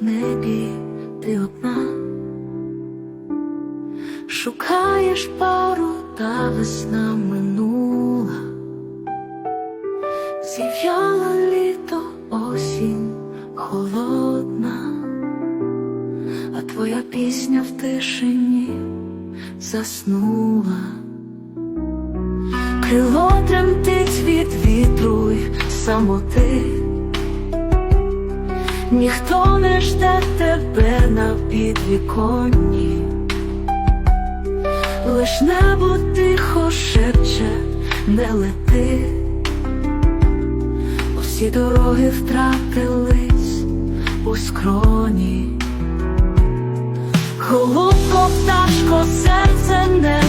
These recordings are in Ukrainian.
небі ти одна, шукаєш пару, та весна минула, зів'яла літо осінь холодна, а твоя пісня в тишині заснула. Крило тремтить від вітру й самоти, ніхто не жде тебе на підвіконні, лиш небо тихо шепче, не лети, усі дороги втратились у скроні. Голубко, пташко, серце не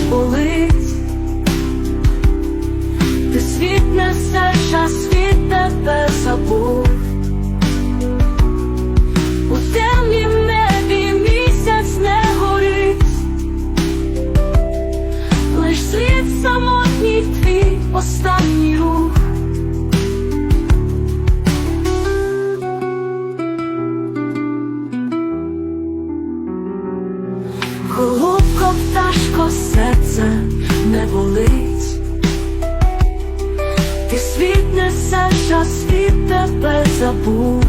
пташко, серце не болить. Ти світ несеш, а світ тебе забув.